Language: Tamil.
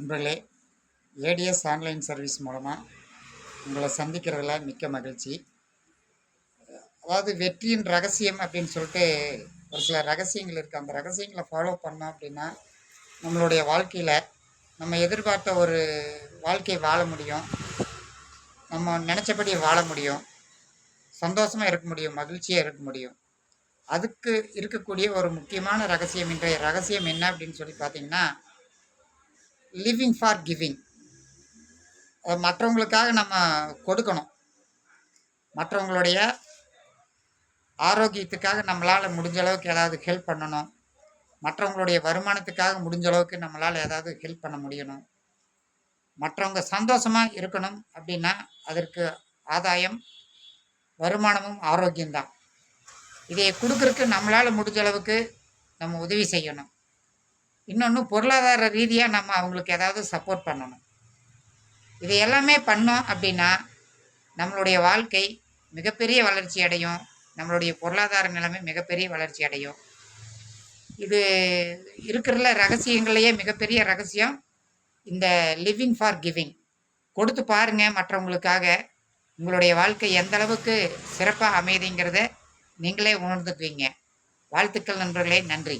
நண்பர்களே ஏடிஎஸ் ஆன்லைன் சர்வீஸ் மூலமாக உங்களை சந்திக்கிறதுல மிக்க மகிழ்ச்சி. அதாவது வெற்றியின் ரகசியம் அப்படின்னு சொல்லிட்டு ஒரு சில ரகசியங்கள் இருக்குது அந்த ரகசியங்களை ஃபாலோ பண்ணோம் அப்படின்னா நம்மளுடைய வாழ்க்கையில் நம்ம எதிர்பார்த்த ஒரு வாழ்க்கையை வாழ முடியும். நம்ம நினச்சபடி வாழ முடியும். சந்தோஷமாக இருக்க முடியும் மகிழ்ச்சியாக இருக்க முடியும். அதுக்கு இருக்கக்கூடிய ஒரு முக்கியமான ரகசியம் இன்றைய ரகசியம் என்ன அப்படின்னு சொல்லி பார்த்தீங்கன்னா லிவிங் ஃபார் கிவிங் மற்றவங்களுக்காக நம்ம கொடுக்கணும். மற்றவங்களுடைய ஆரோக்கியத்துக்காக நம்மளால் முடிஞ்ச அளவுக்கு ஏதாவது ஹெல்ப் பண்ணணும். மற்றவங்களுடைய வருமானத்துக்காக முடிஞ்ச அளவுக்கு நம்மளால் ஏதாவது ஹெல்ப் பண்ண முடியணும். மற்றவங்க சந்தோஷமாக இருக்கணும் அப்படின்னா அதற்கு ஆதாயம் வருமானமும் ஆரோக்கியம்தான். இதை கொடுக்குறக்கு நம்மளால் முடிஞ்ச அளவுக்கு நம்ம உதவி செய்யணும். இன்னொன்று பொருளாதார ரீதியாக நம்ம அவங்களுக்கு ஏதாவது சப்போர்ட் பண்ணணும். இது எல்லாமே பண்ணோம் அப்படின்னா நம்மளுடைய வாழ்க்கை மிகப்பெரிய வளர்ச்சி அடையும். நம்மளுடைய பொருளாதார நிலைமை மிகப்பெரிய வளர்ச்சி அடையும். இது இருக்கிறல ரகசியங்களையே மிகப்பெரிய ரகசியம் இந்த லிவிங் ஃபார் கிவிங் கொடுத்து பாருங்க மற்றவங்களுக்காக. உங்களுடைய வாழ்க்கை எந்த அளவுக்கு சிறப்பாக அமைதிங்கிறத நீங்களே உணர்ந்துக்குவீங்க. வாழ்த்துக்கள் நண்பர்களே நன்றி.